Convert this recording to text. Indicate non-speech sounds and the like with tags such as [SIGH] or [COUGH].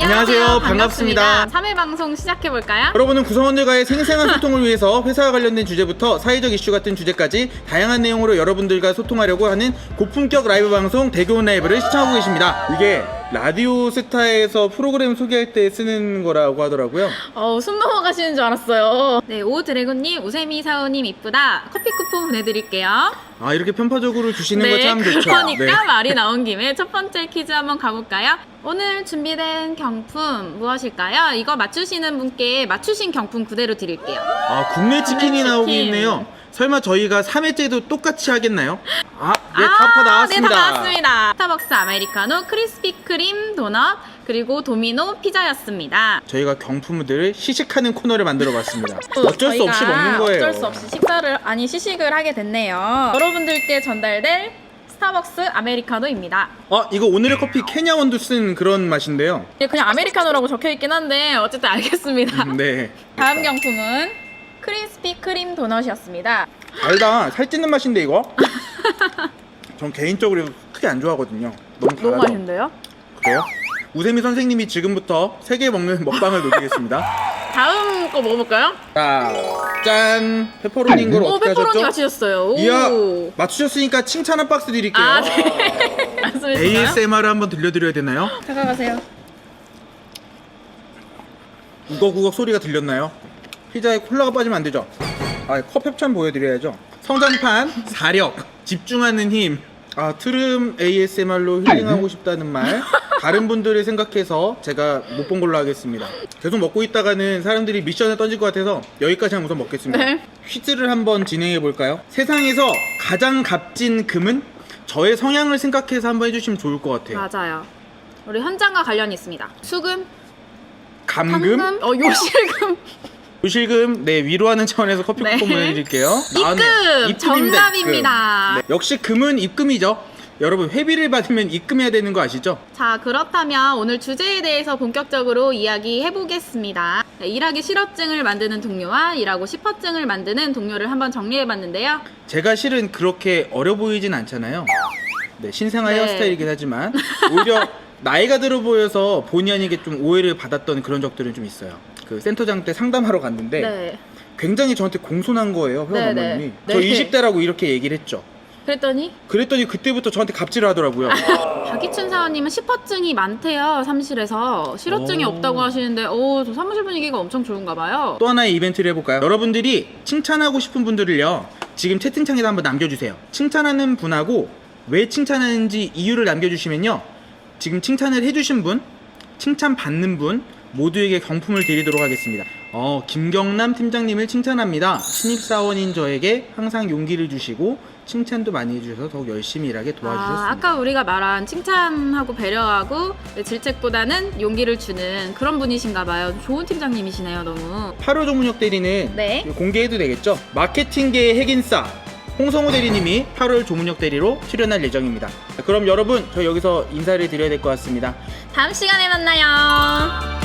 안녕하세요. 반갑습니다. 3회 방송 시작해볼까요? 여러분은 구성원들과의 생생한 소통을 위해서 회사와 관련된 주제부터 사회적 이슈 같은 주제까지 다양한 내용으로 여러분들과 소통하려고 하는 고품격 라이브 방송 대교원 라이브를 시청하고 계십니다. 이게 라디오 스타에서 프로그램 소개할 때 쓰는 거라고 하더라고요. 어, 숨 넘어가시는 줄 알았어요. 네, 오드래곤님, 우세미 사우님 이쁘다. 커피 쿠폰 보내드릴게요. 아 이렇게 편파적으로 주시는 거 참 좋죠. 그러니까 네. 말이 나온 김에 첫 번째 퀴즈 한번 가볼까요? 오늘 준비된 경품 무엇일까요? 이거 맞추시는 분께 맞추신 경품 그대로 드릴게요. 아 국내 치킨이 치킨. 나오긴 있네요. 설마 저희가 3회째도 똑같이 하겠나요? 아, 네, 아, 다 나왔습니다. 네, 다 나왔습니다. 스타벅스 아메리카노, 크리스피 크림 도넛, 그리고 도미노 피자였습니다. 저희가 경품들을 시식하는 코너를 만들어 봤습니다. [LAUGHS] 어쩔 수 없이 먹는 거예요. 어쩔 수 없이 식사를 아니 시식을 하게 됐네요. 여러분들께 전달될 스타벅스 아메리카노입니다. 어, 이거 오늘의 커피 케냐 원두 쓴 그런 맛인데요. 그냥 아메리카노라고 적혀 있긴 한데 어쨌든 알겠습니다. 음, 네. 다음 경품은 크리스피 크림 도넛이었습니다. 달다. 살찌는 맛인데 이거? [LAUGHS] 전 개인적으로 크게 안 좋아하거든요. 너무 달아서. 너무 맛있는데요? 그래요? 우세미 선생님이 지금부터 세 개 먹는 먹방을 놓치겠습니다. [LAUGHS] 다음 거 먹어볼까요? 자, 짠. 페퍼로니인 걸 오, 어떻게 페퍼로니 하셨죠? 맞추셨어요. 오. 이야, 맞추셨으니까 칭찬한 박스 드릴게요. 아, 네. [LAUGHS] 주세요. ASMR을 한번 들려드려야 되나요? 다가가세요. 우걱우걱 소리가 들렸나요? 피자에 콜라가 빠지면 안 되죠? 아, 컵 협찬 보여드려야죠. 성장판, 사력, 집중하는 힘. 아, 트름 ASMR로 힐링하고 싶다는 말. 다른 분들을 생각해서 제가 못 본 걸로 하겠습니다. 계속 먹고 있다가는 사람들이 미션을 던질 것 같아서 여기까지 한 우선 먹겠습니다. 네. 퀴즈를 한번 진행해 볼까요? 세상에서 가장 값진 금은 저의 성향을 생각해서 한번 해주시면 좋을 것 같아요. 맞아요. 우리 현장과 관련이 있습니다. 수금, 감금, 당금, 어 요실금, 요 실금 네 위로하는 차원에서 커피 네. 쿠폰 보내드릴게요. 입금! 나왔네요. 입금입니다, 정답입니다. 입금. 네, 역시 금은 입금이죠. 여러분 회비를 받으면 입금해야 되는 거 아시죠? 자, 그렇다면 오늘 주제에 대해서 본격적으로 이야기해 보겠습니다. 네, 일하기 싫어증을 만드는 동료와 일하고 싶어증을 만드는 동료를 한번 정리해 봤는데요. 제가 실은 그렇게 어려 보이진 않잖아요. 네, 신생아 네. 헤어스타일이긴 하지만 오히려 [LAUGHS] 나이가 들어 보여서 본의 아니게 좀 오해를 받았던 그런 적들은 좀 있어요. 그 센터장 때 상담하러 갔는데 네. 굉장히 저한테 공손한 거예요 회원 네, 어머님이. 네. 저 네. 20대라고 이렇게 얘기를 했죠. 그랬더니 그랬더니 그때부터 저한테 갑질을 하더라고요. [LAUGHS] 박희춘 사원님은 싶어증이 많대요 사무실에서 실어증이 오. 없다고 하시는데 오저 사무실 분위기가 엄청 좋은가 봐요. 또 하나의 이벤트를 해볼까요? 여러분들이 칭찬하고 싶은 분들을요 지금 채팅창에다 한번 남겨주세요 칭찬하는 분하고 왜 칭찬하는지 이유를 남겨주시면요 지금 칭찬을 해주신 분 칭찬 받는 분 모두에게 경품을 드리도록 하겠습니다 어 김경남 팀장님을 칭찬합니다 신입사원인 저에게 항상 용기를 주시고 칭찬도 많이 해주셔서 더욱 열심히 일하게 아, 도와주셨습니다 아까 우리가 말한 칭찬하고 배려하고 질책보다는 용기를 주는 그런 분이신가 봐요. 좋은 팀장님이시네요, 너무. 8호 조문혁 대리는 네. 공개해도 되겠죠? 마케팅계의 핵인싸 홍성호 대리님이 8월 조문혁 대리로 출연할 예정입니다. 그럼 여러분 저 여기서 인사를 드려야 될 것 같습니다. 다음 시간에 만나요.